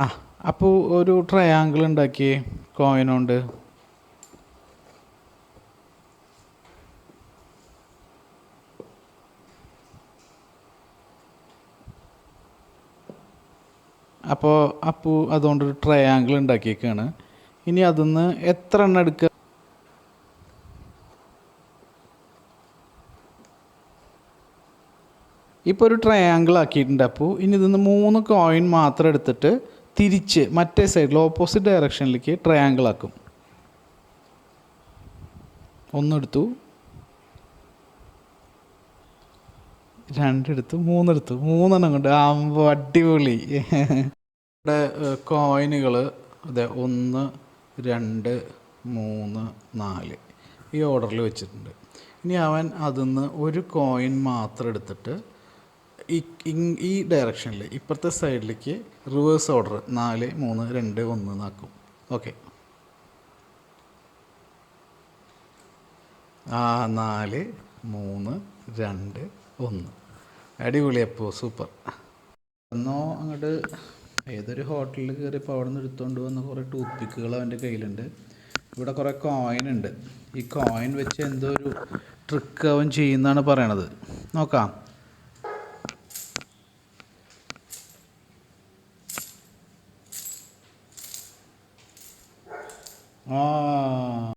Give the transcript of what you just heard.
ആ അപ്പോൾ ഒരു ട്രയാങ്കിൾ ഉണ്ടാക്കിയേ കോയിൻ അപ്പോൾ അപ്പു അതുകൊണ്ടൊരു ട്രയാങ്കിൾ ഉണ്ടാക്കിയേക്കാണ്. ഇനി അതിന്ന് എത്ര എണ്ണം എടുക്കുക ഇപ്പോൾ ഒരു ട്രയാങ്കിൾ ആക്കിയിട്ടുണ്ട് അപ്പോൾ ഇനി ഇതിന്ന് മൂന്ന് കോയിൻ മാത്രം എടുത്തിട്ട് തിരിച്ച് മറ്റേ സൈഡിൽ ഓപ്പോസിറ്റ് ഡയറക്ഷനിലേക്ക് ട്രയാങ്കിൾ ആക്കും. ഒന്നെടുത്തു. രണ്ടെടുത്തു. മൂന്നെടുത്തു. മൂന്നെണ്ണം കൊണ്ട്. ആകുമ്പോൾ അടിപൊളി. ഇവിടെ കോയിനുകൾ അതെ ഒന്ന് രണ്ട് മൂന്ന് നാല്. ഈ ഓർഡറിൽ വെച്ചിട്ടുണ്ട്. ഇനി അവൻ അതിൽ നിന്ന് ഒരു കോയിൻ മാത്രം എടുത്തിട്ട് ഈ ഈ ഡയറക്ഷനിൽ ഇപ്പുറത്തെ സൈഡിലേക്ക് റിവേഴ്സ് ഓർഡർ നാല് മൂന്ന് രണ്ട് ഒന്ന് എന്നാക്കും. ഓക്കെ ആ നാല് മൂന്ന് രണ്ട് ഒന്ന്. അടിപൊളി അപ്പോൾ സൂപ്പർ എന്നോ അങ്ങോട്ട്. ഏതൊരു ഹോട്ടലിൽ കയറിയപ്പോൾ അവിടെ നിന്ന് എടുത്തുകൊണ്ട് വന്ന കുറേ ടൂത്ത് പിക്കുകൾ അവന്റെ കയ്യിലുണ്ട്. ഇവിടെ കുറേ കോയിൻ ഉണ്ട്. ഈ കോയിൻ വെച്ച് എന്തോ ഒരു ട്രിക്ക് അവൻ ചെയ്യുന്നതാണ് പറയണത്. നോക്കാം. ആ